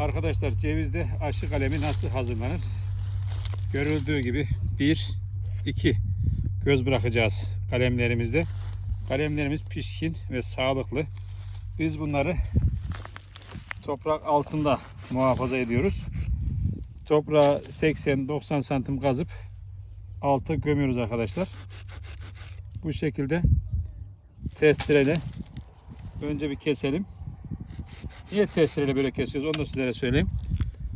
Arkadaşlar cevizde aşı kalemi nasıl hazırlanır? Görüldüğü gibi 1 2 göz bırakacağız kalemlerimizde. Kalemlerimiz pişkin ve sağlıklı. Biz bunları toprak altında muhafaza ediyoruz. Toprağı 80-90 santim kazıp alta gömüyoruz arkadaşlar. Bu şekilde testereyle önce bir keselim. Niye testereyle böyle kesiyoruz onu da sizlere söyleyeyim.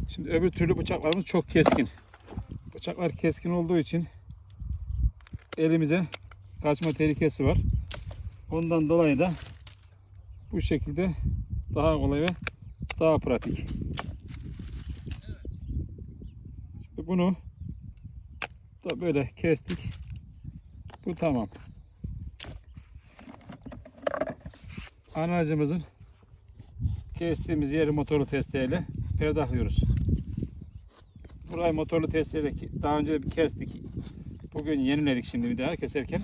Şimdi öbür türlü bıçaklarımız çok keskin. Bıçaklar keskin olduğu için elimize kaçma tehlikesi var. Ondan dolayı da bu şekilde daha kolay ve daha pratik. Şimdi bunu da böyle kestik. Bu tamam. Anacımızın kestiğimiz yeri motorlu testereyle perdahlıyoruz. Burayı motorlu testereyle ki- daha önce bir kestik. Bugün yeniledik şimdi bir daha keserken.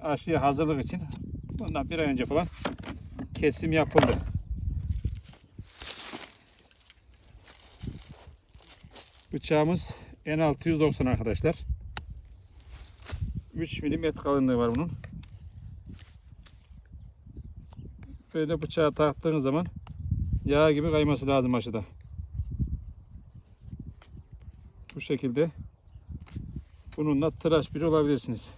Aşıya hazırlık için bundan bir ay önce falan kesim yapıldı. Bıçağımız en 690 arkadaşlar. 3 milim et kalınlığı var bunun. Böyle bıçağı taktığınız zaman yağ gibi kayması lazım aşıda. Bu şekilde bununla tıraş biri olabilirsiniz.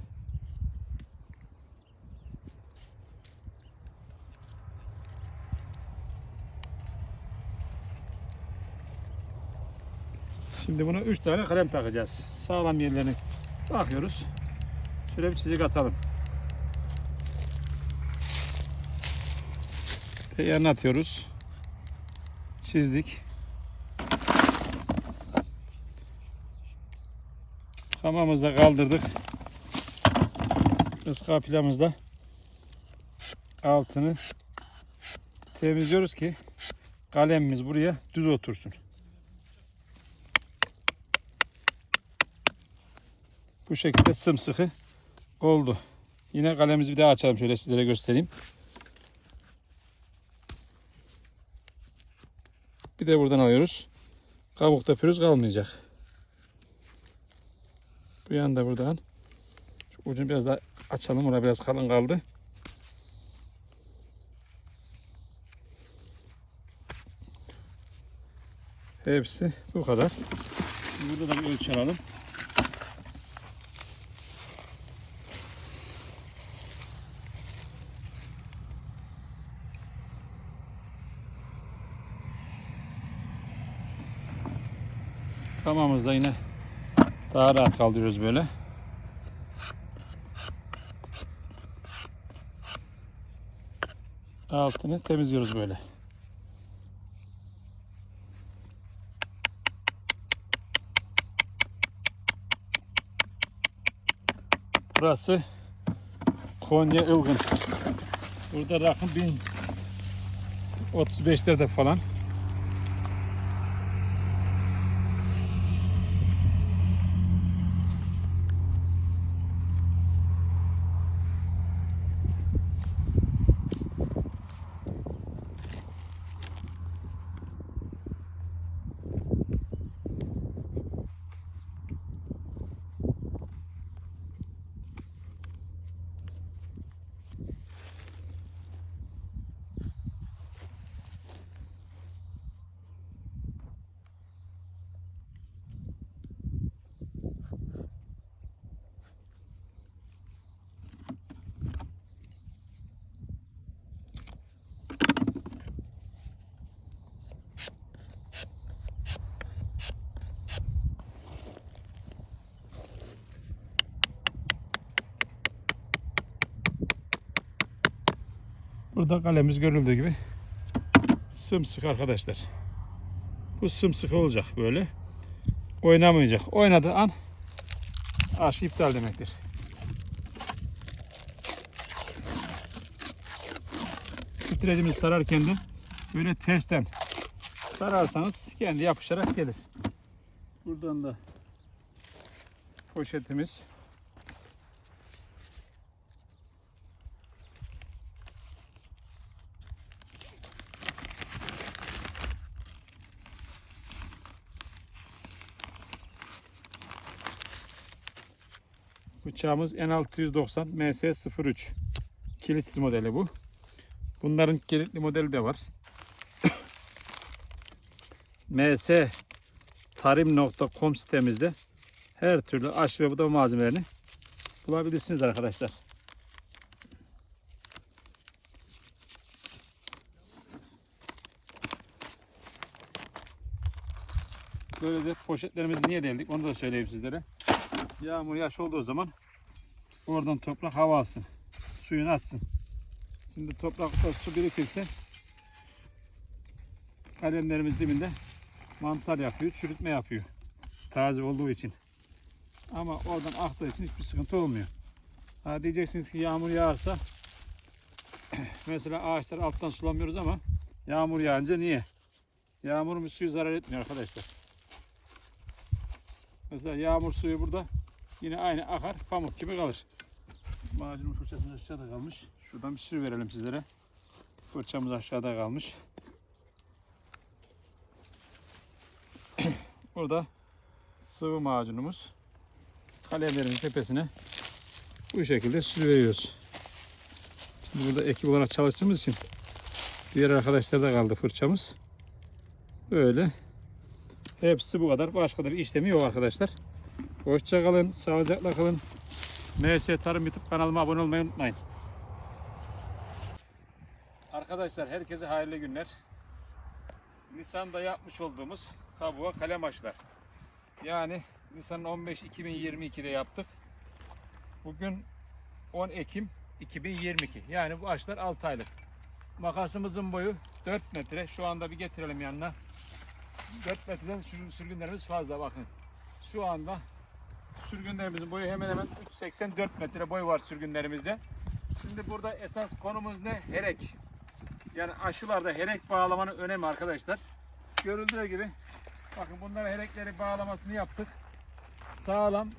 Şimdi buna 3 tane kalem takacağız. Sağlam yerlerini bakıyoruz. Şöyle bir çizik atalım. Yanına atıyoruz. Çizdik. Hamamızı da kaldırdık. Iskapilamızda altını temizliyoruz ki kalemimiz buraya düz otursun. Bu şekilde sımsıkı oldu. Yine kalemimizi bir daha açalım şöyle sizlere göstereyim. Bir de buradan alıyoruz. Kabukta pürüz kalmayacak. Bu yanda buradan. Şu ucunu biraz daha açalım. Orada biraz kalın kaldı. Hepsi bu kadar. Burada da bir ölçü alalım. Kamamızda yine daha rahat kaldırıyoruz böyle. Altını temizliyoruz böyle. Burası Konya Ilgın. Burada rakım 1035'lerde falan. Burada kalemiz görüldüğü gibi sımsıkı arkadaşlar. Bu sımsıkı olacak böyle. Oynamayacak. Oynadığı an aşı iptal demektir. Titrecimizi sararken de böyle tersten sararsanız kendi yapışarak gelir. Buradan da poşetimiz Bıçağımız N690 MS03. Kilitsiz modeli bu. Bunların kilitli modeli de var. mstarim.com sitemizde her türlü aşı ve budama malzemelerini bulabilirsiniz arkadaşlar. Böyle de poşetlerimizi niye deldik onu da söyleyeyim sizlere. Yağmur yaş olduğu zaman oradan toprak hava alsın. Suyunu atsın. Şimdi toprakta su birikirse kalemlerimiz dibinde mantar yapıyor, çürütme yapıyor. Taze olduğu için. Ama oradan aktığı için hiçbir sıkıntı olmuyor. Ha diyeceksiniz ki yağmur yağarsa mesela ağaçlar alttan sulamıyoruz ama yağmur yağınca niye? Yağmurun bir suyu zarar etmiyor arkadaşlar. Mesela yağmur suyu burada yine aynı akar pamuk gibi kalır. Macunun fırçamız aşağıda kalmış. Şuradan bir sürü verelim sizlere. Fırçamız aşağıda kalmış. Burada sıvı macunumuz. Kalemlerin tepesine bu şekilde sürüveriyoruz. Şimdi burada ekip olarak çalıştığımız için diğer arkadaşlar da kaldı fırçamız. Böyle. Hepsi bu kadar. Başka da bir işlemi yok arkadaşlar. Hoşça kalın, sağlıcakla kalın. MS Tarım YouTube kanalıma abone olmayı unutmayın. Arkadaşlar herkese hayırlı günler. Nisan'da yapmış olduğumuz kabuğa kalem aşılar. Yani Nisan 15 2022'de yaptık. Bugün 10 Ekim 2022. Yani bu aşılar 6 aylık. Makasımızın boyu 4 metre. Şu anda bir getirelim yanına. 4 metreden sürgün- sürgünlerimiz fazla bakın. Şu anda sürgünlerimizin boyu hemen hemen 3.84 metre boy var sürgünlerimizde. Şimdi burada esas konumuz ne? Herek. Yani aşılarda herek bağlamanın önemi arkadaşlar. Görüldüğü gibi bakın bunlara herekleri bağlamasını yaptık. Sağlam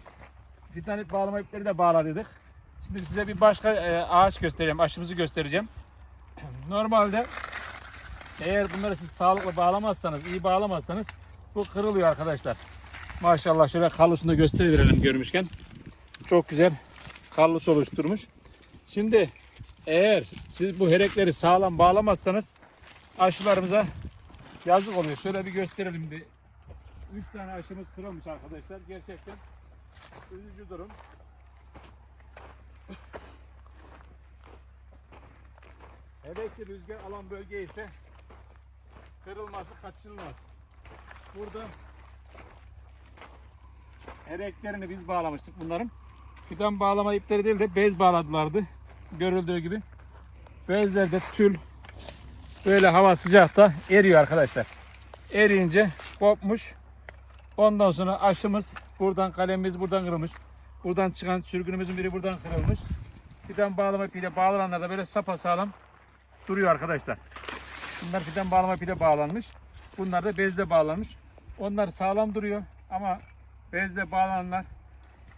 fidanit bağlama ipleri de bağladık. Şimdi size bir başka e, ağaç göstereceğim. Aşımızı göstereceğim. Normalde eğer bunları siz sağlıklı bağlamazsanız, iyi bağlamazsanız bu kırılıyor arkadaşlar. Maşallah şöyle kallusunu da gösterelim görmüşken. Çok güzel kallus oluşturmuş. Şimdi eğer siz bu herekleri sağlam bağlamazsanız aşılarımıza yazık oluyor. Şöyle bir gösterelim bir. 3 tane aşımız kırılmış arkadaşlar. Gerçekten üzücü durum. Herekli rüzgar alan bölge ise kırılması kaçınılmaz. Burada Ereklerini biz bağlamıştık bunların. Fidan bağlama ipleri değil de bez bağladılardı. Görüldüğü gibi. Bezlerde tül böyle hava sıcakta eriyor arkadaşlar. Eriyince kopmuş. Ondan sonra aşımız buradan kalemimiz buradan kırılmış. Buradan çıkan sürgünümüzün biri buradan kırılmış. Fidan bağlama ipiyle bağlananlar da böyle sapa sağlam duruyor arkadaşlar. Bunlar fidan bağlama ipiyle bağlanmış. Bunlar da bezle bağlanmış. Onlar sağlam duruyor ama bezle bağlananlar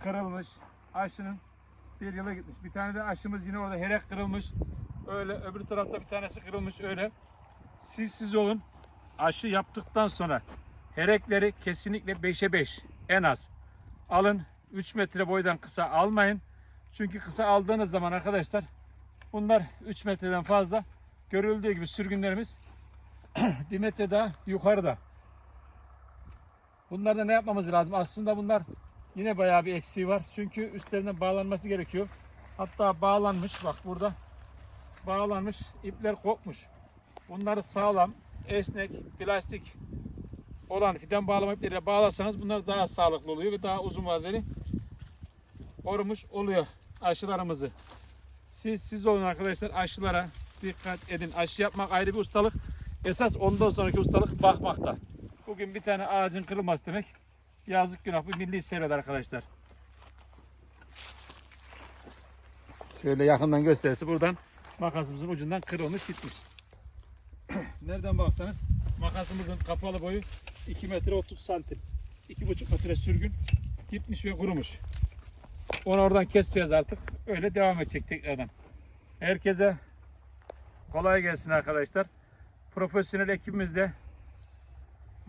kırılmış. Aşının bir yıla gitmiş. Bir tane de aşımız yine orada herek kırılmış. Öyle öbür tarafta bir tanesi kırılmış öyle. Siz siz olun. Aşı yaptıktan sonra herekleri kesinlikle 5'e 5 en az. Alın 3 metre boydan kısa almayın. Çünkü kısa aldığınız zaman arkadaşlar bunlar 3 metreden fazla görüldüğü gibi sürgünlerimiz bir metre daha yukarıda. Bunlarda ne yapmamız lazım? Aslında bunlar yine bayağı bir eksiği var. Çünkü üstlerinden bağlanması gerekiyor. Hatta bağlanmış. Bak burada bağlanmış. ipler kopmuş. Bunları sağlam, esnek, plastik olan fidan bağlama ipleriyle bağlarsanız bunlar daha sağlıklı oluyor ve daha uzun vadeli korumuş oluyor aşılarımızı. Siz siz olun arkadaşlar aşılara dikkat edin. Aşı yapmak ayrı bir ustalık. Esas ondan sonraki ustalık bakmakta. Bugün bir tane ağacın kırılması demek yazık günah bir milli servet arkadaşlar. Şöyle yakından gösterisi buradan makasımızın ucundan kırılmış gitmiş. Nereden baksanız makasımızın kapalı boyu 2 metre 30 santim. 2,5 metre sürgün gitmiş ve kurumuş. Onu oradan keseceğiz artık. Öyle devam edecek tekrardan. Herkese kolay gelsin arkadaşlar. Profesyonel ekibimizle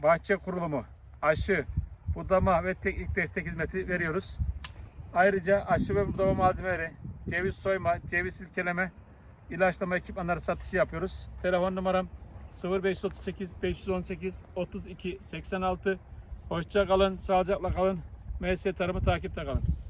bahçe kurulumu, aşı, budama ve teknik destek hizmeti veriyoruz. Ayrıca aşı ve budama malzemeleri, ceviz soyma, ceviz silkeleme, ilaçlama ekipmanları satışı yapıyoruz. Telefon numaram 0538 518 32 86. Hoşça kalın, sağlıcakla kalın. MS Tarım'ı takipte kalın.